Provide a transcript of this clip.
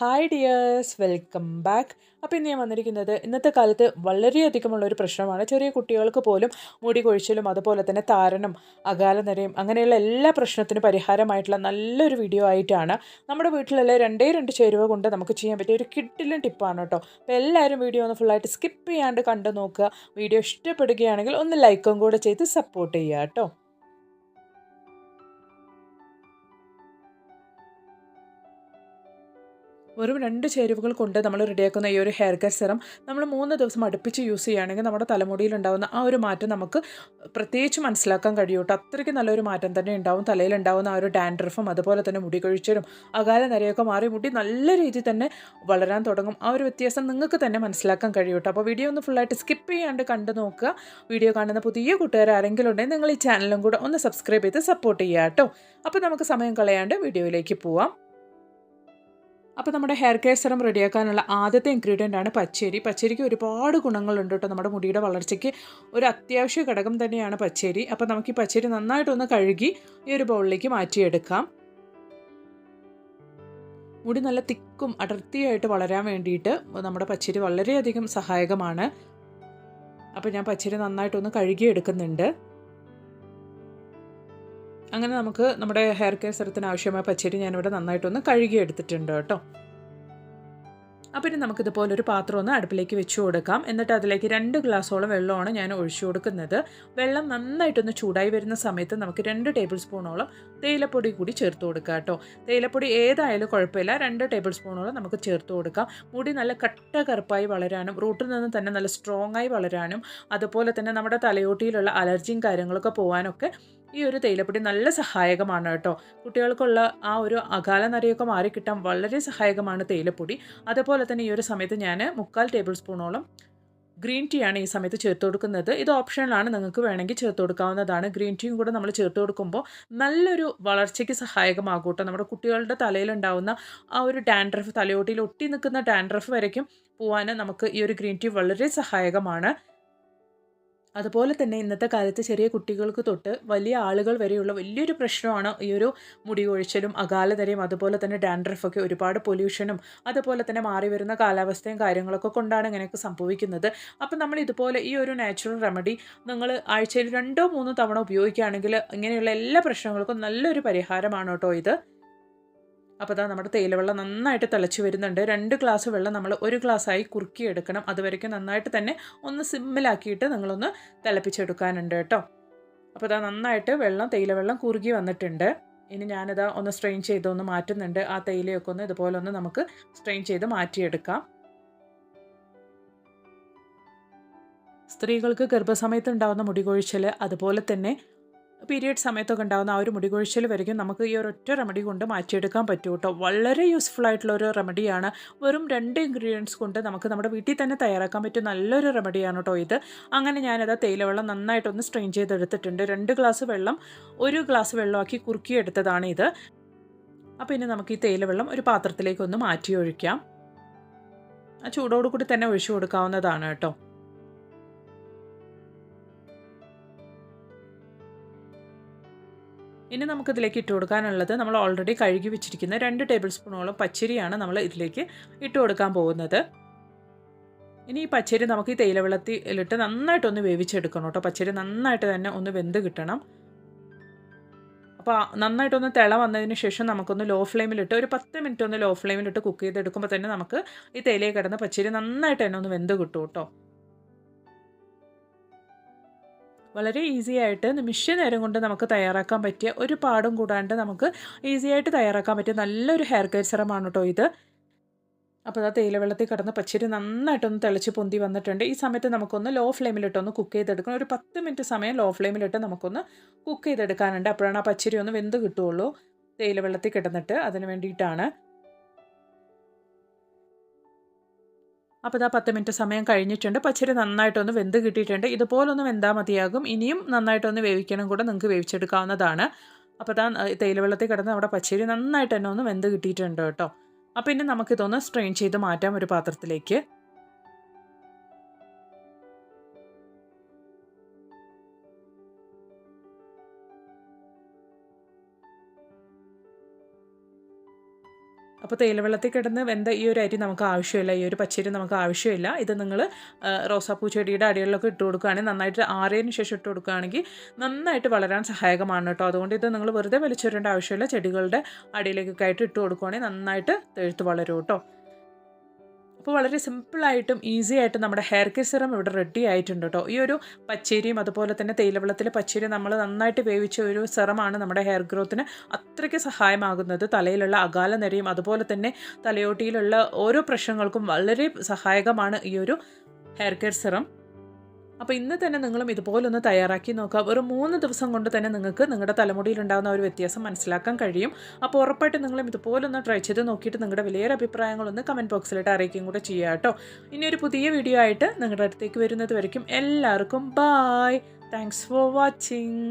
Hi dears welcome back അപ്പോൾ ഇന്ന് ഞാൻ വന്നിരിക്കുന്നത് ഇന്നത്തെ കാലത്ത് വളരെയധികമുള്ള ഒരു പ്രശ്നമാണ്. ചെറിയ കുട്ടികൾക്ക് പോലും മുടി കൊഴിച്ചിലും അതുപോലെ തന്നെ താരനും അകാലനരയും അങ്ങനെയുള്ള എല്ലാ പ്രശ്നത്തിനും പരിഹാരമായിട്ടുള്ള നല്ലൊരു വീഡിയോ ആയിട്ടാണ് നമ്മുടെ വീട്ടിലുള്ള രണ്ടേ രണ്ട് ചേരുവ കൊണ്ട് നമുക്ക് ചെയ്യാൻ പറ്റിയ ഒരു കിട്ടിലും ടിപ്പാണ് കേട്ടോ. അപ്പോൾ എല്ലാവരും വീഡിയോ ഒന്ന് ഫുള്ളായിട്ട് സ്കിപ്പ് ചെയ്യാണ്ട് കണ്ടു നോക്കുക. വീഡിയോ ഇഷ്ടപ്പെടുകയാണെങ്കിൽ ഒന്ന് ലൈക്കും കൂടെ ചെയ്ത് സപ്പോർട്ട് ചെയ്യുക കേട്ടോ. വെറും രണ്ട് ചേരുവകൾ കൊണ്ട് നമ്മൾ റെഡിയാക്കുന്ന ഈ ഒരു ഹെയർ കെയർ സെറം നമ്മൾ മൂന്ന് ദിവസം അടുപ്പിച്ച് യൂസ് ചെയ്യുകയാണെങ്കിൽ നമ്മുടെ തലമുടിയിൽ ഉണ്ടാകുന്ന ആ ഒരു മാറ്റം നമുക്ക് പ്രത്യേകിച്ച് മനസ്സിലാക്കാൻ കഴിയും അത്രയ്ക്ക് നല്ലൊരു മാറ്റം തന്നെ ഉണ്ടാവും. തലയിൽ ഉണ്ടാകുന്ന ആ ഒരു ഡാൻഡ്രഫും അതുപോലെ തന്നെ മുടി കൊഴിച്ചിലും അകാല നിരയൊക്കെ മാറി മുടി നല്ല രീതിയിൽ തന്നെ വളരാൻ തുടങ്ങും. ആ ഒരു വ്യത്യാസം നിങ്ങൾക്ക് തന്നെ മനസ്സിലാക്കാൻ കഴിയും അപ്പോൾ വീഡിയോ ഒന്ന് ഫുള്ളായിട്ട് സ്കിപ്പ് ചെയ്യാണ്ട് കണ്ടു നോക്കുക. വീഡിയോ കാണുന്ന പുതിയ കൂട്ടുകാർ ആരെങ്കിലും ഉണ്ടെങ്കിൽ നിങ്ങൾ ഈ ചാനലും കൂടെ ഒന്ന് സബ്സ്ക്രൈബ് ചെയ്ത് സപ്പോർട്ട് ചെയ്യുക കേട്ടോ. അപ്പോൾ നമുക്ക് സമയം കളയാണ്ട് വീഡിയോയിലേക്ക് പോവാം. അപ്പോൾ നമ്മുടെ ഹെയർ കെയർ സെറം റെഡിയാക്കാനുള്ള ആദ്യത്തെ ഇൻഗ്രീഡിയന്റ് ആണ് പച്ചരി. പച്ചരിക്ക് ഒരുപാട് ഗുണങ്ങളുണ്ട് കേട്ടോ നമ്മുടെ മുടിയുടെ വളർച്ചയ്ക്ക്. ഒരു അത്യാവശ്യ ഘടകം തന്നെയാണ് പച്ചേരി. അപ്പോൾ നമുക്ക് ഈ പച്ചരി നന്നായിട്ടൊന്ന് കഴുകി ഈ ഒരു ബൗളിലേക്ക് മാറ്റിയെടുക്കാം. മുടി നല്ല തിക്കും അടർത്തിയായിട്ട് വളരാൻ വേണ്ടിയിട്ട് നമ്മുടെ പച്ചരി വളരെയധികം സഹായകമാണ്. അപ്പോൾ ഞാൻ പച്ചരി നന്നായിട്ടൊന്ന് കഴുകിയെടുക്കുന്നുണ്ട്. അങ്ങനെ നമുക്ക് നമ്മുടെ ഹെയർ കെയർ സെറത്തിന് ആവശ്യമായ പച്ചരി ഞാനിവിടെ നന്നായിട്ടൊന്ന് കഴുകി എടുത്തിട്ടുണ്ട് കേട്ടോ. അപ്പോൾ ഇനി നമുക്കിതുപോലെ ഒരു പാത്രം ഒന്ന് അടുപ്പിലേക്ക് വെച്ച് കൊടുക്കാം. എന്നിട്ട് അതിലേക്ക് രണ്ട് ഗ്ലാസ്സോളം വെള്ളമാണ് ഞാൻ ഒഴിച്ചു കൊടുക്കുന്നത്. വെള്ളം നന്നായിട്ടൊന്ന് ചൂടായി വരുന്ന സമയത്ത് നമുക്ക് രണ്ട് ടേബിൾ സ്പൂണോളം തേയിലപ്പൊടി കൂടി ചേർത്ത് കൊടുക്കുക കേട്ടോ. തേയിലപ്പൊടി ഏതായാലും കുഴപ്പമില്ല. രണ്ട് ടേബിൾ സ്പൂണോളം നമുക്ക് ചേർത്ത് കൊടുക്കാം. മുടി നല്ല കട്ട കറുപ്പായി വളരാനും റൂട്ടിൽ നിന്ന് തന്നെ നല്ല സ്ട്രോങ് ആയി വളരാനും അതുപോലെ തന്നെ നമ്മുടെ തലയോട്ടിയിലുള്ള അലർജിയും കാര്യങ്ങളൊക്കെ പോകാനൊക്കെ ഈ ഒരു തേയിലപ്പൊടി നല്ല സഹായകമാണ് കേട്ടോ. കുട്ടികൾക്കുള്ള ആ ഒരു അകാല നരയൊക്കെ മാറിക്കിട്ടാൻ വളരെ സഹായകമാണ് തേയിലപ്പൊടി. അതുപോലെ തന്നെ ഈ ഒരു സമയത്ത് ഞാൻ മുക്കാൽ ടേബിൾ സ്പൂണോളം ഗ്രീൻ ടീ ആണ് ഈ സമയത്ത് ചേർത്ത് കൊടുക്കുന്നത്. ഇത് ഓപ്ഷനിലാണ് നിങ്ങൾക്ക് വേണമെങ്കിൽ ചേർത്ത് കൊടുക്കാവുന്നതാണ്. ഗ്രീൻ ടീയും കൂടെ നമ്മൾ ചേർത്ത് കൊടുക്കുമ്പോൾ നല്ലൊരു വളർച്ചയ്ക്ക് സഹായകമാകും കേട്ടോ. നമ്മുടെ കുട്ടികളുടെ തലയിലുണ്ടാവുന്ന ആ ഒരു ഡാൻഡ്രഫ് തലയോട്ടിയിൽ ഒട്ടി നിൽക്കുന്ന ഡാൻഡ്രഫ് വരയ്ക്കും പോകാൻ നമുക്ക് ഈ ഒരു ഗ്രീൻ ടീ വളരെ സഹായകമാണ്. അതുപോലെ തന്നെ ഇന്നത്തെ കാലത്ത് ചെറിയ കുട്ടികൾക്ക് തൊട്ട് വലിയ ആളുകൾ വരെയുള്ള വലിയൊരു പ്രശ്നമാണ് ഈ ഒരു മുടി കൊഴിച്ചിലും അകാലതരയും അതുപോലെ തന്നെ ഡാൻഡ്രഫൊക്കെ ഒരുപാട് പൊല്യൂഷനും അതുപോലെ തന്നെ മാറി വരുന്ന കാലാവസ്ഥയും കാര്യങ്ങളൊക്കെ കൊണ്ടാണ് ഇങ്ങനെയൊക്കെ സംഭവിക്കുന്നത്. അപ്പം നമ്മൾ ഇതുപോലെ ഈ ഒരു നാച്ചുറൽ റെമഡി നിങ്ങൾ ആഴ്ചയിൽ രണ്ടോ മൂന്നോ തവണ ഉപയോഗിക്കുകയാണെങ്കിൽ ഇങ്ങനെയുള്ള എല്ലാ പ്രശ്നങ്ങൾക്കും നല്ലൊരു പരിഹാരമാണ് കേട്ടോ ഇത്. അപ്പോൾ അതാ നമ്മുടെ തേയിലവെള്ളം നന്നായിട്ട് തിളച്ച് വരുന്നുണ്ട്. രണ്ട് ഗ്ലാസ് വെള്ളം നമ്മൾ ഒരു ഗ്ലാസ്സായി കുറുക്കിയെടുക്കണം അതുവരയ്ക്കും നന്നായിട്ട് തന്നെ ഒന്ന് സിമ്മിലാക്കിയിട്ട് നിങ്ങളൊന്ന് തിളപ്പിച്ചെടുക്കാനുണ്ട് കേട്ടോ. അപ്പോൾ അതാ നന്നായിട്ട് വെള്ളം തേയിലവെള്ളം കുറുകി വന്നിട്ടുണ്ട്. ഇനി ഞാനിതാ ഒന്ന് സ്ട്രെയിൻ ചെയ്ത് ഒന്ന് മാറ്റുന്നുണ്ട്. ആ തേയിലയൊക്കെ ഒന്ന് ഇതുപോലെ ഒന്ന് നമുക്ക് സ്ട്രെയിൻ ചെയ്ത് മാറ്റിയെടുക്കാം. സ്ത്രീകൾക്ക് ഗർഭസമയത്ത് ഉണ്ടാകുന്ന മുടികൊഴിച്ചൽ അതുപോലെ തന്നെ പീരിയഡ് സമയത്തൊക്കെ ഉണ്ടാകുന്ന ആ ഒരു മുടി വരയ്ക്കും വരെയും നമുക്ക് ഈ ഒരു ഒറ്റ റെമഡി കൊണ്ട് മാറ്റിയെടുക്കാൻ പറ്റും കേട്ടോ വളരെ യൂസ്ഫുൾ ആയിട്ടുള്ള ഒരു റെമഡിയാണ് വെറും രണ്ട് ഇൻഗ്രീഡിയൻസ് കൊണ്ട് നമുക്ക് നമ്മുടെ വീട്ടിൽ തന്നെ തയ്യാറാക്കാൻ പറ്റും നല്ലൊരു റെമഡിയാണ് കേട്ടോ ഇത്. അങ്ങനെ ഞാനത് തേയിലവെള്ളം നന്നായിട്ടൊന്ന് സ്ട്രെയിൻ ചെയ്തെടുത്തിട്ടുണ്ട്. രണ്ട് ഗ്ലാസ് വെള്ളം ഒരു ഗ്ലാസ് വെള്ളമാക്കി കുറുക്കിയെടുത്തതാണ് ഇത്. അപ്പോൾ ഇനി നമുക്ക് ഈ തേയിലവെള്ളം ഒരു പാത്രത്തിലേക്ക് ഒന്ന് മാറ്റി ഒഴിക്കാം ആ ചൂടോടുകൂടി തന്നെ ഒഴിച്ചു കൊടുക്കാവുന്നതാണ് കേട്ടോ ഇനി നമുക്കിതിലേക്ക് ഇട്ട് കൊടുക്കാനുള്ളത് നമ്മൾ ഓൾറെഡി കഴുകി വെച്ചിരിക്കുന്ന രണ്ട് ടേബിൾ സ്പൂണോളം പച്ചരിയാണ് നമ്മൾ ഇതിലേക്ക് ഇട്ട് കൊടുക്കാൻ പോകുന്നത്. ഇനി ഈ പച്ചരി നമുക്ക് ഈ തേയിലവെള്ളത്തിലിട്ട് നന്നായിട്ടൊന്ന് വേവിച്ചെടുക്കണം കേട്ടോ. പച്ചരി നന്നായിട്ട് തന്നെ ഒന്ന് വെന്ത് കിട്ടണം. അപ്പോൾ നന്നായിട്ടൊന്ന് തിള വന്നതിന് ശേഷം നമുക്കൊന്ന് ലോ ഫ്ലെയിമിലിട്ട് ഒരു പത്ത് മിനിറ്റ് ഒന്ന് ലോ ഫ്ലെയിമിലിട്ട് കുക്ക് ചെയ്തെടുക്കുമ്പോൾ തന്നെ നമുക്ക് ഈ തേയിലയിൽ കിടന്ന പച്ചരി നന്നായിട്ട് തന്നെ ഒന്ന് വെന്ത് കിട്ടും കേട്ടോ. വളരെ ഈസി ആയിട്ട് നിമിഷ നേരം കൊണ്ട് നമുക്ക് തയ്യാറാക്കാൻ പറ്റിയ ഒരു പാടും കൂടാണ്ട് നമുക്ക് ഈസി ആയിട്ട് തയ്യാറാക്കാൻ പറ്റിയ നല്ലൊരു ഹെയർ കെയർ സെറമാണ് കേട്ടോ ഇത്. അപ്പോൾ ആ തേയില വെള്ളത്തിൽ കിടന്ന് പച്ചരി നന്നായിട്ടൊന്ന് തിളച്ച് പൊന്തി വന്നിട്ടുണ്ട്. ഈ സമയത്ത് നമുക്കൊന്ന് ലോ ഫ്ലെയിമിലിട്ടൊന്ന് കുക്ക് ചെയ്തെടുക്കണം. ഒരു പത്ത് മിനിറ്റ് സമയം ലോ ഫ്ലെയിമിലിട്ട് നമുക്കൊന്ന് കുക്ക് ചെയ്തെടുക്കാനുണ്ട്. അപ്പോഴാണ് ആ പച്ചരി ഒന്ന് വെന്ത് കിട്ടുള്ളൂ തേയില വെള്ളത്തിൽ കിടന്നിട്ട് അതിന് വേണ്ടിയിട്ടാണ്. അപ്പോൾ ഇതാ പത്ത് മിനിറ്റ് സമയം കഴിഞ്ഞിട്ടുണ്ട്. പച്ചരി നന്നായിട്ടൊന്ന് വെന്ത് കിട്ടിയിട്ടുണ്ട്. ഇതുപോലൊന്ന് വെന്താൽ മതിയാകും. ഇനിയും നന്നായിട്ടൊന്ന് വേവിക്കണം കൂടെ നിങ്ങൾക്ക് വേവിച്ചെടുക്കാവുന്നതാണ്. അപ്പോൾ ഇതാ തേയിലവെള്ളത്തിൽ കിടന്ന് നമ്മുടെ പച്ചരി നന്നായിട്ട് തന്നെ ഒന്ന് വെന്ത് കിട്ടിയിട്ടുണ്ട് കേട്ടോ. അപ്പോൾ ഇനി നമുക്കിതൊന്ന് സ്ട്രെയിൻ ചെയ്ത് മാറ്റാം ഒരു പാത്രത്തിലേക്ക്. അപ്പോൾ തേയിലവെള്ളത്തിൽ കിടന്ന് വെന്ത ഈ ഒരു അരി നമുക്ക് ആവശ്യമില്ല ഈ ഒരു പച്ചരി നമുക്ക് ആവശ്യമില്ല. ഇത് നിങ്ങൾ റോസാപ്പൂ ചെടിയുടെ അടികളിലൊക്കെ ഇട്ട് കൊടുക്കുകയാണെങ്കിൽ നന്നായിട്ട് ആറിയതിന് ശേഷം ഇട്ട് കൊടുക്കുകയാണെങ്കിൽ നന്നായിട്ട് വളരാൻ സഹായകമാണ് കേട്ടോ. അതുകൊണ്ട് ഇത് നിങ്ങൾ വെറുതെ വലിച്ചെറിയേണ്ട ആവശ്യമില്ല. ചെടികളുടെ അടിയിലേക്കൊക്കെ ആയിട്ട് ഇട്ട് കൊടുക്കുകയാണെങ്കിൽ നന്നായിട്ട് തെഴുത്ത് വളരും കേട്ടോ. അപ്പോൾ വളരെ സിമ്പിളായിട്ടും ഈസി ആയിട്ടും നമ്മുടെ ഹെയർ കെയർ സിറം ഇവിടെ റെഡി ആയിട്ടുണ്ട് കേട്ടോ. ഈ ഒരു പച്ചരിയും അതുപോലെ തന്നെ തേയിലവെള്ളത്തിൽ പച്ചരി നമ്മൾ നന്നായിട്ട് വേവിച്ച ഒരു സിറമാണ് നമ്മുടെ ഹെയർ ഗ്രോത്തിന് അത്രയ്ക്ക് സഹായമാകുന്നത്. തലയിലുള്ള അകാല നിരയും അതുപോലെ തന്നെ തലയോട്ടിയിലുള്ള ഓരോ പ്രശ്നങ്ങൾക്കും വളരെ സഹായകമാണ് ഈ ഒരു ഹെയർ കെയർ സിറം അപ്പോൾ ഇന്ന് തന്നെ നിങ്ങളും ഇതുപോലൊന്ന് തയ്യാറാക്കി നോക്കുക. ഒരു മൂന്ന് ദിവസം കൊണ്ട് തന്നെ നിങ്ങൾക്ക് നിങ്ങളുടെ തലമുടിയിൽ ഉണ്ടാകുന്ന ഒരു വ്യത്യാസം മനസ്സിലാക്കാൻ കഴിയും. അപ്പോൾ ഉറപ്പായിട്ട് നിങ്ങളും ഇതുപോലൊന്ന് ട്രൈ ചെയ്ത് നോക്കിയിട്ട് നിങ്ങളുടെ വലിയൊരു അഭിപ്രായങ്ങളൊന്ന് കമന്റ് ബോക്സിലിട്ട് അറിയിക്കുകയും കൂടെ ചെയ്യുക കേട്ടോ. ഇനി ഒരു പുതിയ വീഡിയോ ആയിട്ട് നിങ്ങളുടെ അടുത്തേക്ക് വരുന്നത് വരയ്ക്കും. എല്ലാവർക്കും ബായ് താങ്ക്സ് ഫോർ വാച്ചിങ്